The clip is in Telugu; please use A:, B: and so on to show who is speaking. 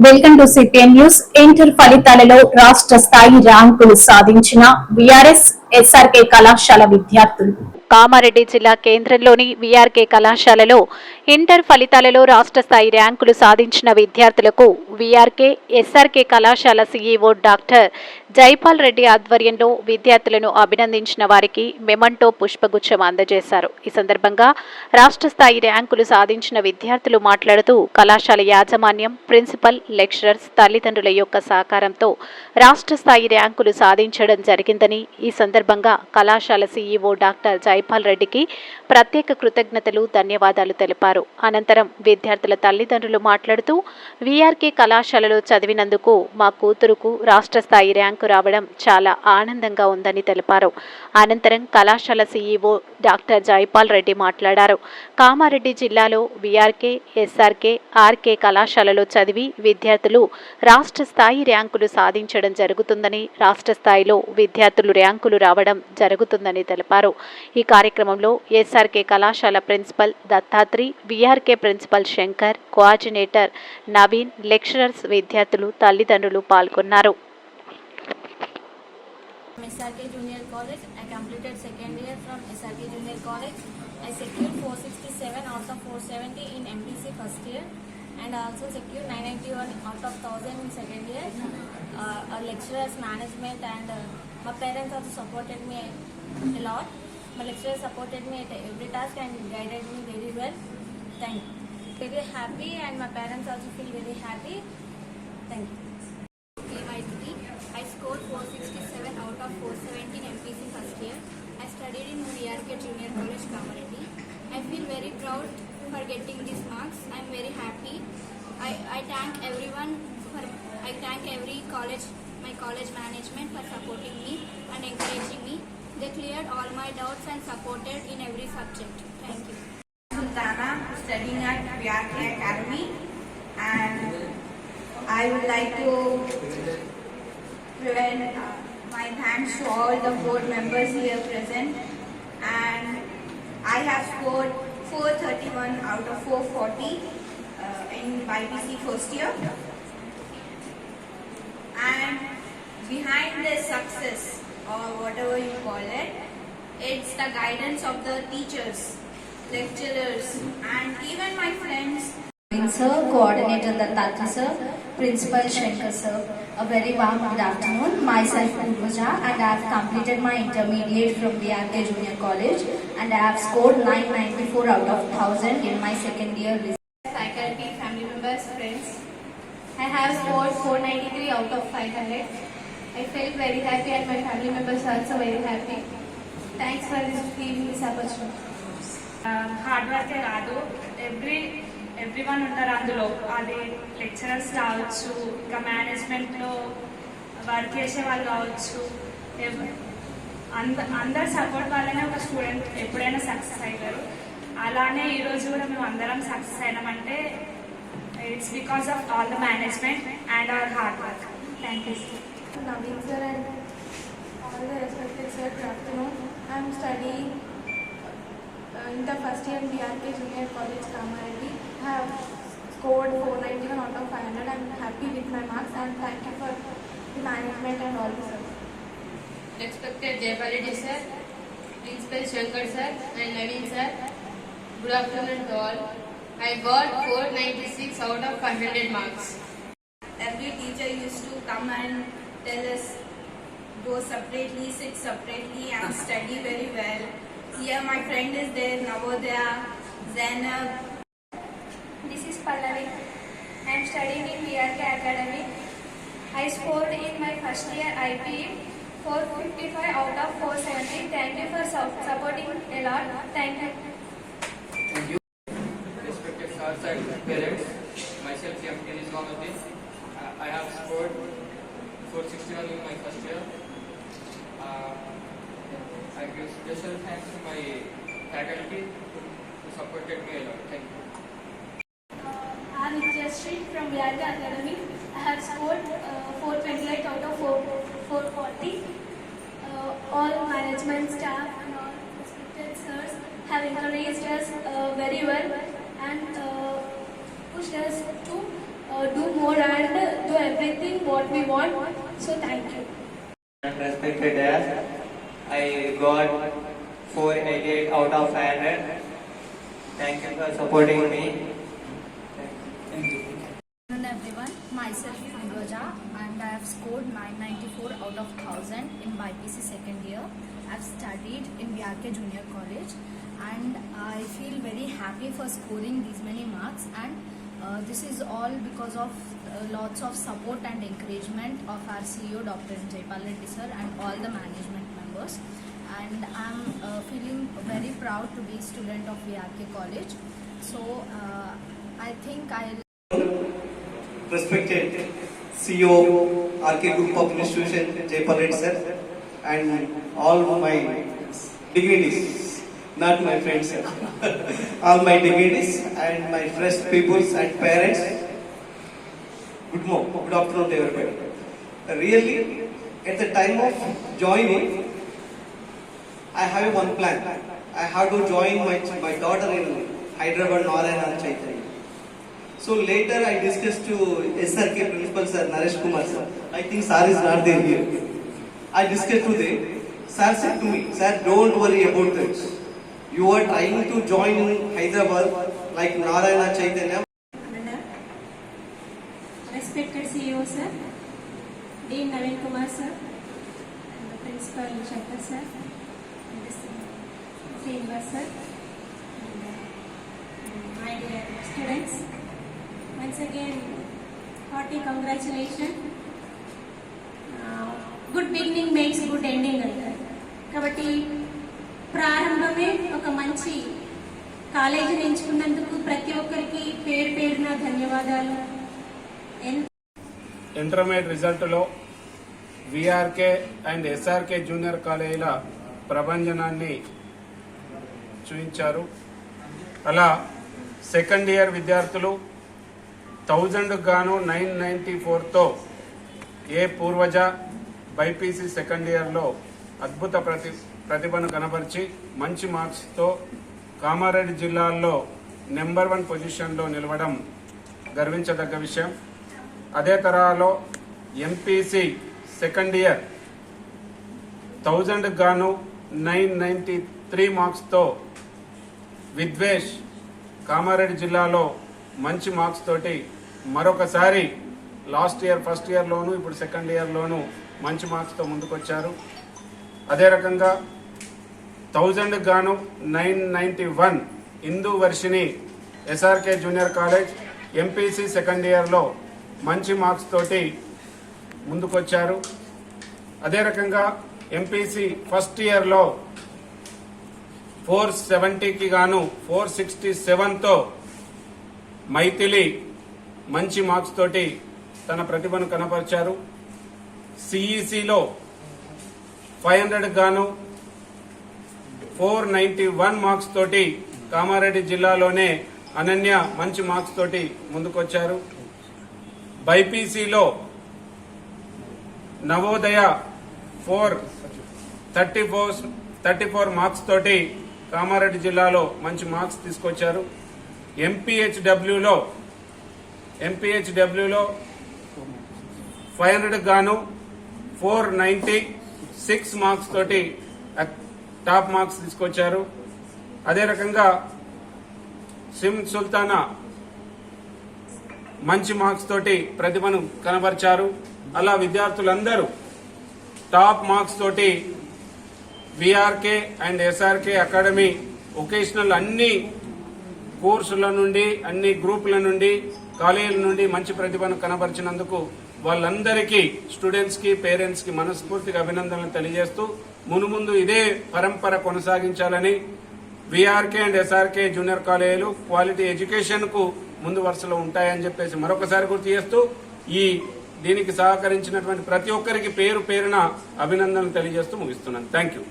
A: Welcome to CPN news. Inter ఫలితాలలో రాష్ట్ర స్థాయి ర్యాంకులు సాధించిన విఆర్ఎస్ ఎస్ఆర్కే కళాశాల విద్యార్థులు. కామారెడ్డి జిల్లా కేంద్రంలోని వీఆర్కే కళాశాలలో ఇంటర్ ఫలితాలలో రాష్ట్ర స్థాయి ర్యాంకులు సాధించిన విద్యార్థులకు విఆర్కే ఎస్ఆర్కే కళాశాల సీఈఓ డాక్టర్ జైపాల్ రెడ్డి ఆధ్వర్యంలో విద్యార్థులను అభినందించిన వారికి మెమంటో పుష్పగుచ్చం అందజేశారు. ఈ సందర్భంగా రాష్ట్ర స్థాయి ర్యాంకులు సాధించిన విద్యార్థులు మాట్లాడుతూ కళాశాల యాజమాన్యం ప్రిన్సిపల్ లెక్చరర్స్ తల్లిదండ్రుల యొక్క సహకారంతో రాష్ట్ర స్థాయి ర్యాంకులు సాధించడం జరిగిందని ఈ సందర్భంగా కళాశాల సీఈఓ డాక్టర్ జై జైపాల్ రెడ్డికి ప్రత్యేక కృతజ్ఞతలు ధన్యవాదాలు తెలిపారు. అనంతరం విద్యార్థుల తల్లిదండ్రులు మాట్లాడుతూ వీఆర్కే కళాశాలలో చదివినందుకు మా కూతురుకు రాష్ట్ర స్థాయి ర్యాంకు రావడం చాలా ఆనందంగా ఉందని తెలిపారు. అనంతరం కళాశాల సీఈఓ డాక్టర్ జైపాల్ రెడ్డి మాట్లాడారు. కామారెడ్డి జిల్లాలో వీఆర్కే ఎస్ఆర్కే ఆర్కే కళాశాలలో చదివి విద్యార్థులు రాష్ట్ర స్థాయి ర్యాంకులు సాధించడం జరుగుతుందని రాష్ట్ర స్థాయిలో విద్యార్థులు ర్యాంకులు రావడం జరుగుతుందని తెలిపారు. ఇక కార్యక్రమంలో ఎస్ఆర్కే కళాశాల principal Dattatri VRK principal Shankar coordinator Naveen lecturers విద్యార్థులు తల్లిదండ్రులు పాల్గొన్నారు
B: from SRK Junior College. I completed second year from SRK Junior College. I secured 467 out of 470 in MPC first year and I also secured 991 out of 1000 in second year. Uh, our lecturers, management and uh, my parents also supported me a lot. My lecturer supported me at every task and guided me very well. Thank you. Very happy and my parents also feel very happy. Thank you. KY3. I scored 467 out of 470 in MPC first year. I studied in VRK Junior College, Kamareddy. I feel very proud for getting these marks. I'm very happy. I, I thank everyone for, I thank every college, my college management for supporting me and encouraging me. All my doubts and supported in every subject. Thank you.
C: Sultana, studying at VRK Academy, and I would like to present uh, my thanks to all the board members here present. And I have scored 431 out of 440 uh, in YPC first year. And behind this success, or whatever you call it, it's the guidance of the teachers, lecturers, and even my friends
D: Sir, Coordinator Dattatra Sir, Principal Shankar Sir. A very warm good afternoon. Myself Purvaja and I have completed my intermediate from BRK Junior College and I have scored 994 out of 1000 in my second year result.
E: faculty, family members, friends. I have scored 493 out of 500. I felt very happy and my family members are also very happy. Thanks for this, giving this opportunity.
F: Hard వర్కే కాదు. ఎవ్రీ ఎవ్రీ వన్ ఉంటారు అందులో. అది లెక్చరర్స్ కావచ్చు ఇంకా మేనేజ్మెంట్లో వర్క్ చేసే వాళ్ళు కావచ్చు. ఎవ్- అంద అందరి సపోర్ట్ వల్లనే ఒక స్టూడెంట్ ఎప్పుడైనా సక్సెస్ అవుతారు అలానే ఈరోజు కూడా మేము అందరం success అయినామంటే it's because of all the management and our hard work thank you
E: and all the respected sir, good afternoon. I am studying uh, in the first year in BRK Junior College, Kamareddy. I have scored 491 out of 500. I am happy with my marks and thank you for the management and all the sir.
G: Respected Jayapalreddy sir, Principal Shankar sir and Naveen sir, good afternoon to all. I got 496 out of 500 marks.
C: every teacher used to come and tell us go separately, sit separately and study very well. Here my friend is there, Navodaya, Zainab.
E: This is Pallavi. I am studying in VRK Academy. I scored in my first year IP 455 out of 470. Thank you for su- supporting a lot. Thank you.
H: respected stars and parents, myself M. K. Niswamuddin. I have scored 461 in my first year. Uh, I give special thanks to my faculty who supported me a lot. Thank you.
E: I am Nitya from VRK Academy. I have scored uh, 428 out of 4, 440. Uh, all management staff and all respected sirs have encouraged us uh, very well and uh, pushed us to uh, do more and do everything what we want. So thank you.
I: Respected Dad, I got 488 out of 500. Thank you for supporting me.
D: Afternoon everyone, myself Urvaja and I have scored 994 out of 1000 in BIPC second year. I have studied in VRK Junior College and I feel very happy for scoring these many marks and uh, this is all because of uh, lots of support and encouragement of our CEO Dr. Jaypal Reddy sir and all the management and I'm uh, feeling very proud to be a student of VRK College. So uh, I think I
J: respected CEO, RK Group of Institution, Reddy sir, and all my dignities, not my friends, sir. all my dignities and my fresh peoples and parents. Good morning, good afternoon everybody. Really, at the time of joining, I have one plan. I have to join my, my daughter in Hyderabad, Narayana Chaitanya. So later I discussed to SRK principal sir Naresh Kumar sir. I think sir is not there here. I discussed to them. Sir said to me, sir don't worry about this. You are trying to join in Hyderabad like Narayana Chaitanya.
B: Respected CEO sir, Dean Naveen Kumar sir, and the Principal Shankar sir, Srinivas sir, and uh, my dear students, good beginning makes good ending అంటారు కాబట్టి ప్రారంభమే ఒక మంచి కాలేజీని ఎంచుకున్నందుకు ప్రతి ఒక్కరికి పేరు పేరున ధన్యవాదాలు. ఎంత
K: ఇంటర్మీడియట్ రిజల్ట్లో విఆర్కే అండ్ ఎస్ఆర్కే జూనియర్ కాలేజీల ప్రభంజనాన్ని చూపించారు. అలా సెకండ్ ఇయర్ విద్యార్థులు థౌజండ్ గాను నైన్ నైంటీ ఫోర్తో ఏ పూర్వజ బైపీసీ సెకండ్ ఇయర్లో అద్భుత ప్రతి ప్రతిభను కనబరిచి మంచి మార్క్స్తో కామారెడ్డి జిల్లాల్లో నెంబర్ వన్ పొజిషన్లో నిలవడం గర్వించదగ్గ విషయం. అదే తరహాలో ఎంపీసీ సెకండ్ ఇయర్ థౌజండ్ గాను నైన్ నైంటీ త్రీ మార్క్స్తో విద్వేష్ కామారెడ్డి జిల్లాలో మంచి మార్క్స్ తోటి మరొకసారి లాస్ట్ ఇయర్ ఫస్ట్ ఇయర్లోను ఇప్పుడు సెకండ్ ఇయర్లోను మంచి మార్క్స్తో ముందుకొచ్చారు. అదే రకంగా థౌజండ్ గాను nine ninety one Hindu Varshini SRK junior college MPC second ఇయర్లో మంచి మార్క్స్ తోటి ముందుకొచ్చారు. అదే రకంగా ఎంపీసీ ఫస్ట్ ఇయర్లో ఫోర్ సెవెంటీకి గాను ఫోర్ సిక్స్టీ సెవెన్తో మైథిలి మంచి మార్క్స్ తోటి తన ప్రతిభను కనపరిచారు. సిఈసిలో ఫైవ్ హండ్రెడ్ గాను ఫోర్ నైంటీ వన్ మార్క్స్ తోటి కామారెడ్డి జిల్లాలోనే అనన్య మంచి మార్క్స్ తోటి ముందుకొచ్చారు. బైపీసీలో Navodaya four thirty four thirty four marks తోటి కామారెడ్డి జిల్లాలో మంచి మార్క్స్ తీసుకొచ్చారు. ఎంపీహెచ్డబ్ల్యూలో ఎంపీహెచ్డబ్ల్యూలో ఫైవ్ హండ్రెడ్ గాను ఫోర్ నైంటీ సిక్స్ మార్క్స్ తోటి టాప్ మార్క్స్ తీసుకొచ్చారు. అదే రకంగా సిమ్ సుల్తానా మంచి మార్క్స్ తోటి ప్రతిభను కనబరిచారు. అలా విద్యార్థులందరూ టాప్ మార్క్స్ తోటి VRK and SRK academy vocational అన్ని కోర్సుల నుండి అన్ని గ్రూపుల నుండి కాలేజీల నుండి మంచి ప్రతిభను కనబరిచినందుకు వాళ్ళందరికీ స్టూడెంట్స్కి పేరెంట్స్కి మనస్ఫూర్తిగా అభినందనలు తెలియజేస్తూ మునుముందు ఇదే పరంపర కొనసాగించాలని విఆర్కే అండ్ ఎస్ఆర్కే జూనియర్ కాలేజీలు క్వాలిటీ ఎడ్యుకేషన్కు ముందు వరుసలో ఉంటాయని చెప్పేసి మరొకసారి గుర్తు చేస్తూ ఈ దీనికి సహకరించినటువంటి ప్రతి ఒక్కరికి పేరు పేరున అభినందనలు తెలియజేస్తూ ముగిస్తున్నాను. Thank you